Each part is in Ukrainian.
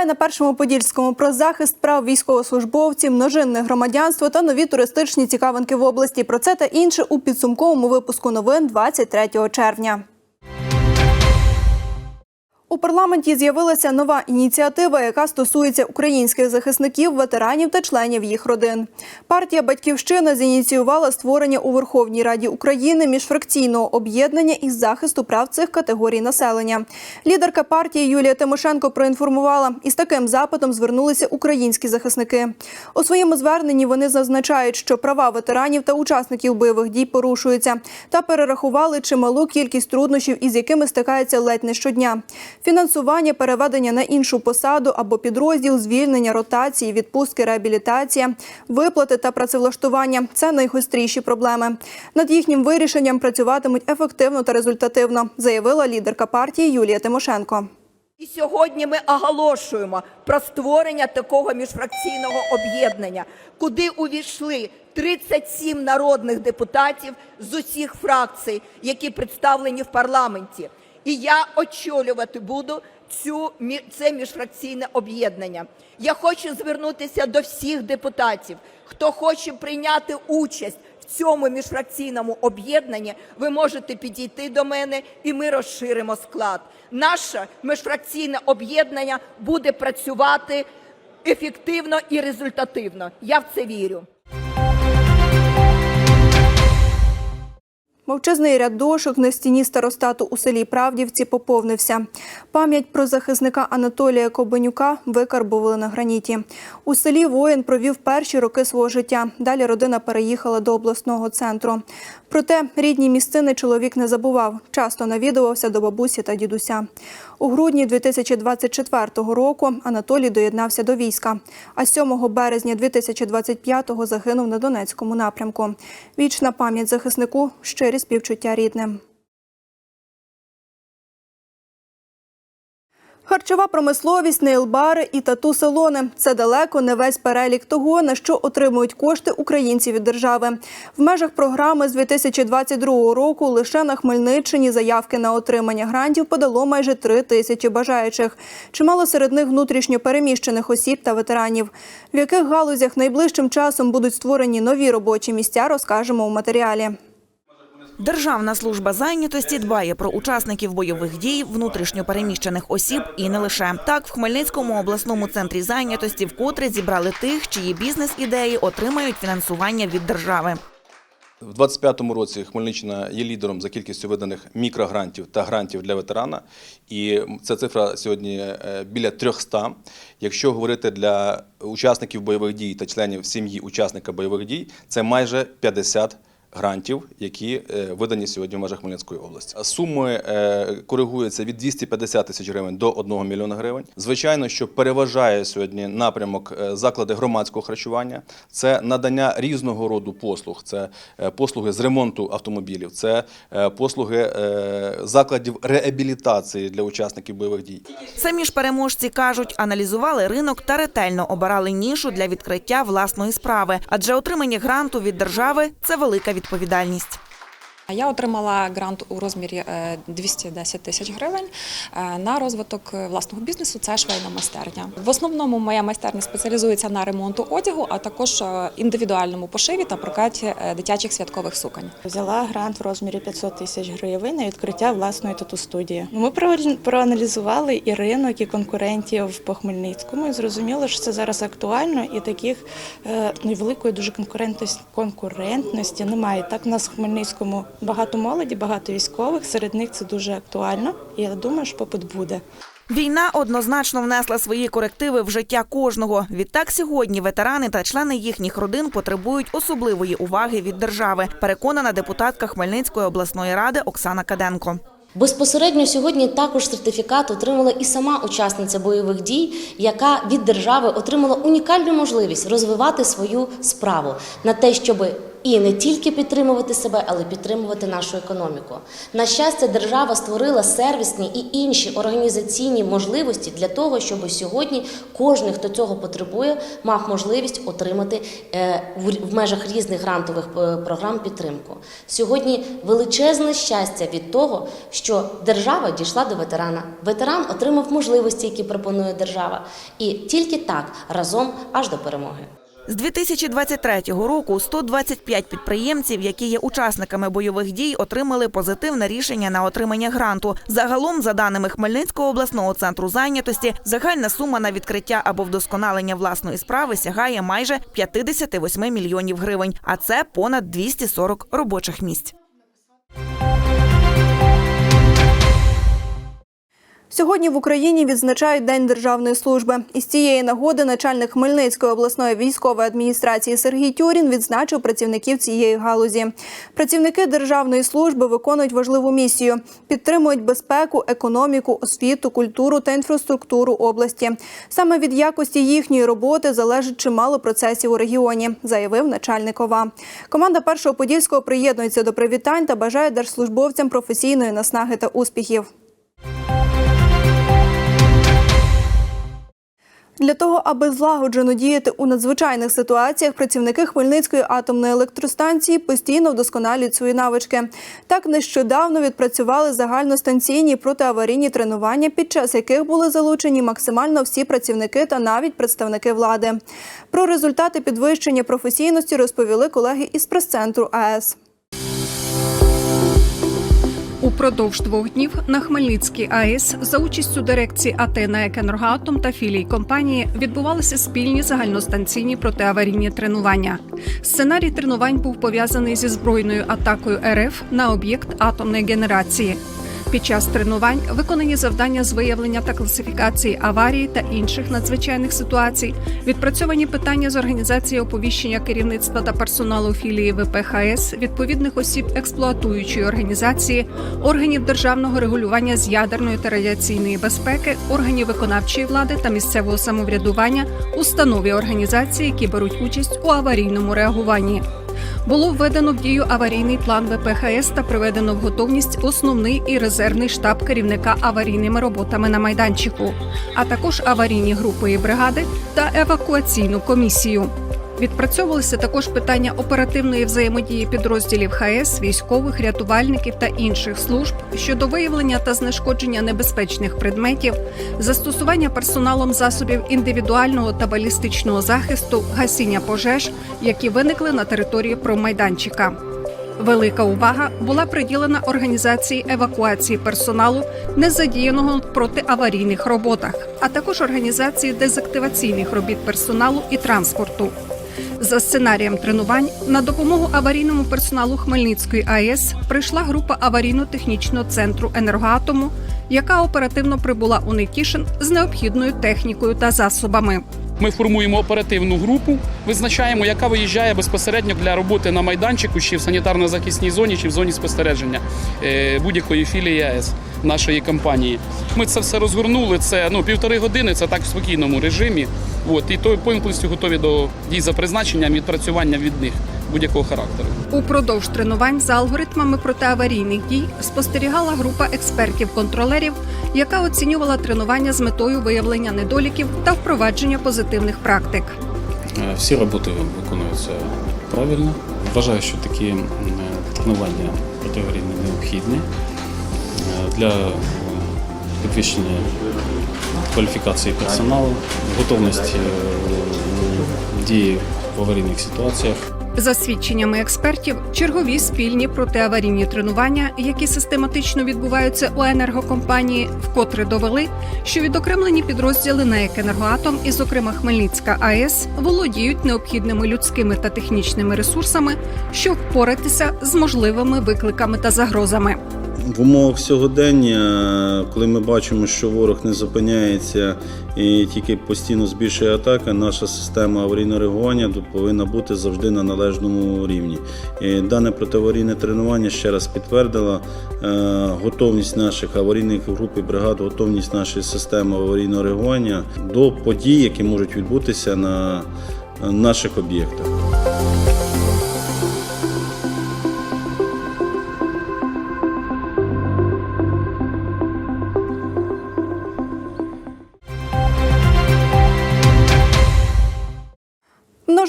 Триває на першому подільському про захист прав військовослужбовців, множинне громадянство та нові туристичні цікавинки в області. Про це та інше у підсумковому випуску новин 23 червня. У парламенті з'явилася нова ініціатива, яка стосується українських захисників, ветеранів та членів їх родин. Партія Батьківщина зініціювала створення у Верховній Раді України міжфракційного об'єднання із захисту прав цих категорій населення. Лідерка партії Юлія Тимошенко проінформувала, із таким запитом звернулися українські захисники. У своєму зверненні вони зазначають, що права ветеранів та учасників бойових дій порушуються, та перерахували чималу кількість труднощів, із якими стикаються ледь не щодня. Фінансування, переведення на іншу посаду або підрозділ, звільнення, ротації, відпустки, реабілітація, виплати та працевлаштування це найгостріші проблеми. Над їхнім вирішенням працюватимуть ефективно та результативно, заявила лідерка партії Юлія Тимошенко. І сьогодні ми оголошуємо про створення такого міжфракційного об'єднання, куди увійшли 37 народних депутатів з усіх фракцій, які представлені в парламенті. І я очолювати буду цю це міжфракційне об'єднання. Я хочу звернутися до всіх депутатів, хто хоче прийняти участь в цьому міжфракційному об'єднанні, ви можете підійти до мене, і ми розширимо склад. Наше міжфракційне об'єднання буде працювати ефективно і результативно. Я в це вірю. Мовчазний ряд дошок на стіні старостату у селі Правдівці поповнився. Пам'ять про захисника Анатолія Кобенюка викарбували на граніті. У селі воїн провів перші роки свого життя. Далі родина переїхала до обласного центру. Проте рідні місцини чоловік не забував. Часто навідувався до бабусі та дідуся. У грудні 2024 року Анатолій доєднався до війська, а 7 березня 2025-го загинув на Донецькому напрямку. Вічна пам'ять захиснику, щирі співчуття рідним. Харчова промисловість, нейлбари і тату-салони – це далеко не весь перелік того, на що отримують кошти українці від держави. В межах програми з 2022 року лише на Хмельниччині заявки на отримання грантів подало майже три тисячі бажаючих. Чимало серед них внутрішньо переміщених осіб та ветеранів. В яких галузях найближчим часом будуть створені нові робочі місця, розкажемо у матеріалі. Державна служба зайнятості дбає про учасників бойових дій, внутрішньо переміщених осіб і не лише так. В Хмельницькому обласному центрі зайнятості вкотре зібрали тих, чиї бізнес-ідеї отримають фінансування від держави. В 2025 році Хмельниччина є лідером за кількістю виданих мікрогрантів та грантів для ветерана. І ця цифра сьогодні е, біля 300. Якщо говорити для учасників бойових дій та членів сім'ї учасника бойових дій, це майже 50 грантів, які е, видані сьогодні в межах Хмельницької області. Суми е, коригуються від 250 тисяч гривень до 1 мільйона гривень. Звичайно, що переважає сьогодні напрямок е, заклади громадського харчування. Це надання різного роду послуг. Це послуги з ремонту автомобілів, це послуги закладів реабілітації для учасників бойових дій. Самі ж переможці кажуть, аналізували ринок та ретельно обирали нішу для відкриття власної справи, адже отримання гранту від держави це велика відповідальність відповідальність. Я отримала грант у розмірі е, 210 тисяч гривень е, на розвиток е, власного бізнесу. Це швейна майстерня. В основному моя майстерня спеціалізується на ремонту одягу, а також е, індивідуальному пошиві та прокаті е, дитячих святкових суконь. Взяла грант в розмірі 500 тисяч гривень на відкриття власної тату-студії. Ми проаналізували і ринок, і конкурентів по Хмельницькому. І зрозуміло, що це зараз актуально, і таких е, ну, великої дуже конкурентності, немає. Так, в нас в Хмельницькому багато молоді, багато військових. Серед них це дуже актуально. І я думаю, що попит буде. Війна однозначно внесла свої корективи в життя кожного. Відтак сьогодні ветерани та члени їхніх родин потребують особливої уваги від держави. Переконана депутатка Хмельницької обласної ради Оксана Каденко. Безпосередньо сьогодні також сертифікат отримала і сама учасниця бойових дій, яка від держави отримала унікальну можливість розвивати свою справу на те, щоб і не тільки підтримувати себе, але підтримувати нашу економіку. На щастя, держава створила сервісні і інші організаційні можливості для того, щоб сьогодні кожен, хто цього потребує, мав можливість отримати е, в- в межах різних грантових е, програм підтримку. Сьогодні величезне щастя від того, що держава дійшла до ветерана. Ветеран отримав можливості, які пропонує держава, і тільки так разом аж до перемоги. З 2023 року 125 підприємців, які є учасниками бойових дій, отримали позитивне рішення на отримання гранту. Загалом, за даними Хмельницького обласного центру зайнятості, загальна сума на відкриття або вдосконалення власної справи сягає майже 58 мільйонів гривень, а це понад 240 робочих місць. Сьогодні в Україні відзначають День державної служби. Із цієї нагоди начальник Хмельницької обласної військової адміністрації Сергій Тюрін відзначив працівників цієї галузі. Працівники державної служби виконують важливу місію, підтримують безпеку, економіку, освіту, культуру та інфраструктуру області. Саме від якості їхньої роботи залежить чимало процесів у регіоні, заявив начальник ОВА. Команда першого подільського приєднується до привітань та бажає держслужбовцям професійної наснаги та успіхів. Для того, аби злагоджено діяти у надзвичайних ситуаціях, працівники Хмельницької атомної електростанції постійно вдосконалюють свої навички. Так нещодавно відпрацювали загальностанційні протиаварійні тренування, під час яких були залучені максимально всі працівники та навіть представники влади. Про результати підвищення професійності розповіли колеги із прес-центру АЕС. Упродовж двох днів на Хмельницькій АЕС за участю дирекції «Атена на «Екенергоатом» та філій компанії відбувалися спільні загальностанційні протиаварійні тренування. Сценарій тренувань був пов'язаний зі збройною атакою РФ на об'єкт атомної генерації. Під час тренувань виконані завдання з виявлення та класифікації аварії та інших надзвичайних ситуацій, відпрацьовані питання з організації оповіщення керівництва та персоналу філії ВПХС, відповідних осіб експлуатуючої організації, органів державного регулювання з ядерної та радіаційної безпеки, органів виконавчої влади та місцевого самоврядування, установі організації, які беруть участь у аварійному реагуванні. Було введено в дію аварійний план ВПХС та приведено в готовність основний і резервний штаб керівника аварійними роботами на майданчику, а також аварійні групи і бригади та евакуаційну комісію. Відпрацьовувалися також питання оперативної взаємодії підрозділів ХС, військових, рятувальників та інших служб щодо виявлення та знешкодження небезпечних предметів, застосування персоналом засобів індивідуального та балістичного захисту, гасіння пожеж, які виникли на території промайданчика. Велика увага була приділена організації евакуації персоналу, не задіяного в протиаварійних роботах, а також організації дезактиваційних робіт персоналу і транспорту. За сценарієм тренувань на допомогу аварійному персоналу Хмельницької АЕС прийшла група аварійно-технічного центру енергоатому, яка оперативно прибула у Нетішин з необхідною технікою та засобами. Ми формуємо оперативну групу, визначаємо, яка виїжджає безпосередньо для роботи на майданчику, чи в санітарно-захисній зоні, чи в зоні спостереження е, будь-якої філії АЕС нашої компанії. Ми це все розгорнули. Це ну півтори години. Це так в спокійному режимі. От і то повністю готові до дій за призначенням відпрацювання від них будь-якого характеру. Упродовж тренувань за алгоритмами протиаварійних дій спостерігала група експертів-контролерів, яка оцінювала тренування з метою виявлення недоліків та впровадження позитивних практик. Е, Всі роботи виконуються правильно. Вважаю, що такі тренування протиаварійні необхідні е, для е, підвищення кваліфікації персоналу, готовності дії в аварійних ситуаціях. За свідченнями експертів, чергові спільні протиаварійні тренування, які систематично відбуваються у енергокомпанії, вкотре довели, що відокремлені підрозділи на «Екенергоатом» і, зокрема, Хмельницька АЕС, володіють необхідними людськими та технічними ресурсами, щоб впоратися з можливими викликами та загрозами. В умовах сьогодення, коли ми бачимо, що ворог не зупиняється і тільки постійно збільшує атаки, наша система аварійного реагування повинна бути завжди на належному рівні. І дане протиаварійне тренування ще раз підтвердило е, готовність наших аварійних груп і бригад, готовність нашої системи аварійного реагування до подій, які можуть відбутися на е, наших об'єктах.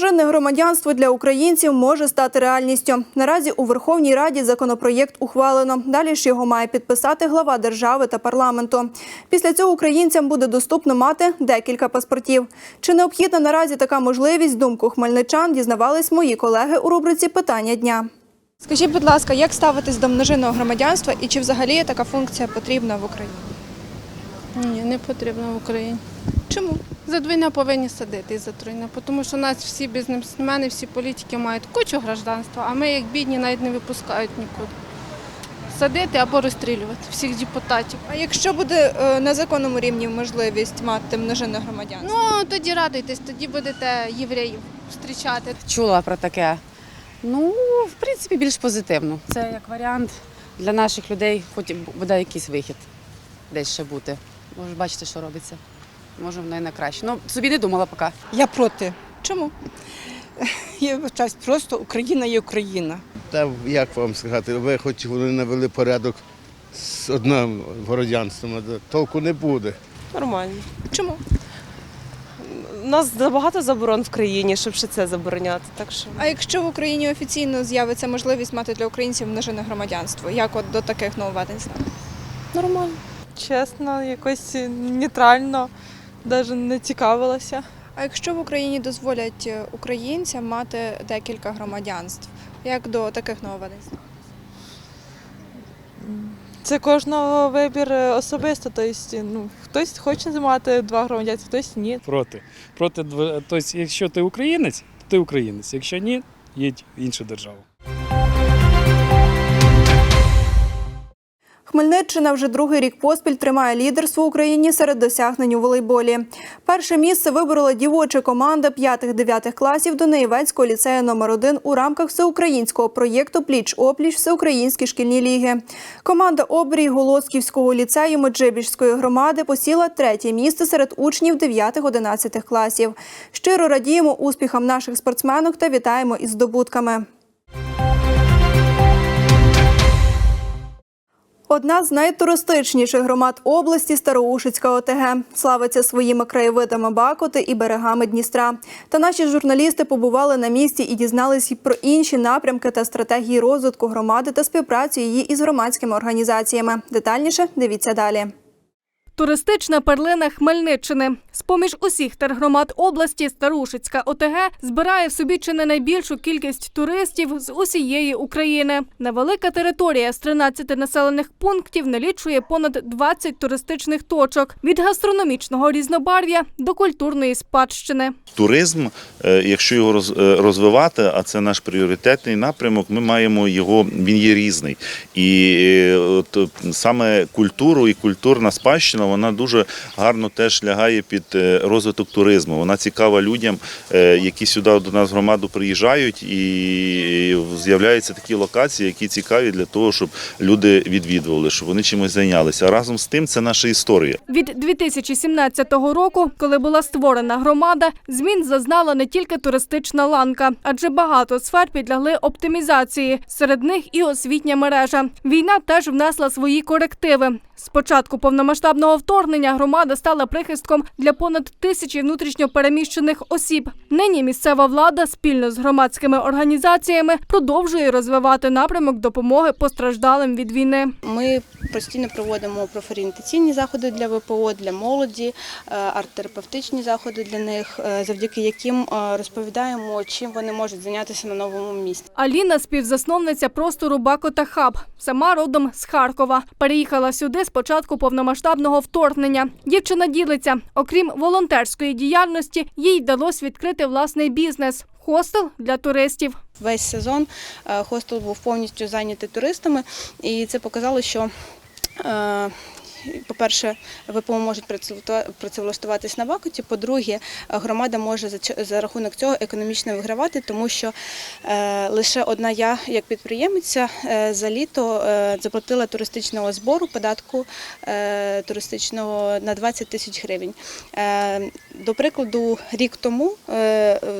Множинне громадянство для українців може стати реальністю. Наразі у Верховній Раді законопроєкт ухвалено. Далі ж його має підписати глава держави та парламенту. Після цього українцям буде доступно мати декілька паспортів. Чи необхідна наразі така можливість? Думку хмельничан дізнавались мої колеги у рубриці Питання дня. Скажіть, будь ласка, як ставитись до множинного громадянства і чи взагалі така функція потрібна в Україні? Ні, не потрібно в Україні. Чому? За двійне повинні садити і за тройне, тому що у нас всі бізнесмени, всі політики мають кучу гражданства, а ми, як бідні, навіть не випускають нікуди. Садити або розстрілювати всіх депутатів. А якщо буде е, на законному рівні можливість мати множинне громадянство? Ну, тоді радуйтесь, тоді будете євреїв зустрічати. чула про таке. Ну, в принципі, більш позитивно. Це як варіант для наших людей, хоч буде якийсь вихід десь ще бути. Може, бачите, що робиться. Може, воно і на краще. Ну, собі не думала поки. Я проти. Чому? Я вважаю, просто Україна є Україна. Та як вам сказати, ви хоч вони навели порядок з одним городянством, толку не буде. Нормально. Чому? У нас забагато заборон в країні, щоб ще це забороняти. Так що А якщо в Україні офіційно з'явиться можливість мати для українців множинне громадянство, як от до таких нововведень нормально. Чесно, якось нейтрально, навіть не цікавилася. А якщо в Україні дозволять е, українцям мати декілька громадянств, як до таких нововведень? Це кожного вибір особисто. Тобто, ну, хтось хоче мати два громадянства, хтось ні. Проти. Проти тобто, якщо ти українець, то ти українець. Якщо ні, їдь в іншу державу. Хмельниччина вже другий рік поспіль тримає лідерство в Україні серед досягнень у волейболі. Перше місце виборола дівоча команда 5-9 класів Донеєвецького ліцею номер 1 у рамках всеукраїнського проєкту Пліч-опліч Всеукраїнські шкільні ліги. Команда обрій Голоцьківського ліцею Меджибіжської громади посіла третє місце серед учнів 9-11 класів. Щиро радіємо успіхам наших спортсменок та вітаємо із здобутками. Одна з найтуристичніших громад області Староушицька ОТГ славиться своїми краєвидами Бакоти і берегами Дністра. Та наші журналісти побували на місці і дізнались про інші напрямки та стратегії розвитку громади та співпрацю її із громадськими організаціями. Детальніше дивіться далі. Туристична перлина Хмельниччини. З-поміж усіх тергромад області Старушицька ОТГ збирає в собі чи не найбільшу кількість туристів з усієї України. Невелика територія з 13 населених пунктів налічує понад 20 туристичних точок від гастрономічного різнобарв'я до культурної спадщини. туризм, е, якщо його е, розвивати, а це наш пріоритетний напрямок, ми маємо його, він є різний. І е, от, саме культуру і культурна спадщина, вона дуже гарно теж лягає під е, розвиток туризму. Вона цікава людям, е, які сюди до нас в громаду приїжджають, і з'являються такі локації, які цікаві для того, щоб люди відвідували, щоб вони чимось зайнялися. Разом з тим це наша історія. Від 2017 року, коли була створена громада, змін зазнала не тільки туристична ланка, адже багато сфер підлягли оптимізації. Серед них і освітня мережа. Війна теж внесла свої корективи. З початку повномасштабного вторгнення громада стала прихистком для понад тисячі внутрішньопереміщених осіб. Нині місцева влада спільно з громадськими організаціями продовжує розвивати напрямок допомоги постраждалим від війни. Ми постійно проводимо профорієнтаційні заходи для ВПО, для молоді, е, арт-терапевтичні заходи для них, е, завдяки яким е, розповідаємо, чим вони можуть зайнятися на новому місці. Аліна співзасновниця простору Бакота Хаб. Сама родом з Харкова. Переїхала сюди з початку повномасштабного вторгнення. Дівчина ділиться. Окрім волонтерської діяльності, їй вдалося відкрити власний бізнес хостел для туристів. Весь сезон е, хостел був повністю зайнятий туристами, і це показало, що. По-перше, ВПО можуть працевлаштуватись на Бакуті. По-друге, громада може за рахунок цього економічно вигравати, тому що е, лише одна я, як підприємиця, е, за літо е, заплатила туристичного збору, податку туристичного на 20 тисяч гривень. До прикладу, рік тому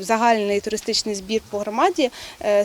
загальний туристичний збір по громаді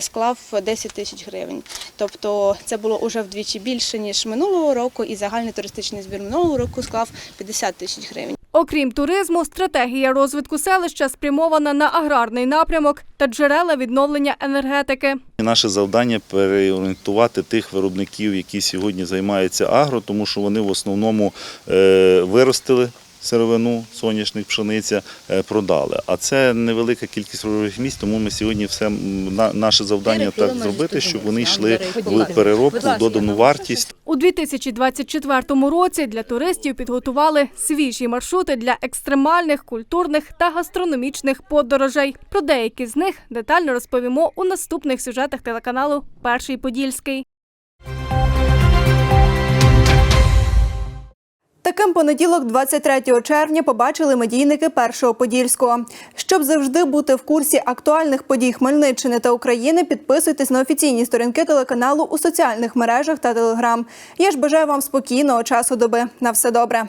склав 10 тисяч гривень. Тобто це було вже вдвічі більше ніж минулого року, і загальний туристичний збір минулого року склав 50 тисяч гривень. Окрім туризму, стратегія розвитку селища спрямована на аграрний напрямок та джерела відновлення енергетики. Наше завдання переорієнтувати тих виробників, які сьогодні займаються агро, тому що вони в основному е, виростили сировину, соняшник, пшениця, е, продали. А це невелика кількість робочих місць, тому ми сьогодні все на- наше завдання так зробити, щоб вони йшли в переробку, в додану вартість. У 2024 році для туристів підготували свіжі маршрути для екстремальних, культурних та гастрономічних подорожей. Про деякі з них детально розповімо у наступних сюжетах телеканалу Перший Подільський. Таким понеділок, 23 червня, побачили медійники Першого Подільського. Щоб завжди бути в курсі актуальних подій Хмельниччини та України, підписуйтесь на офіційні сторінки телеканалу у соціальних мережах та телеграм. Я ж бажаю вам спокійного часу доби. На все добре.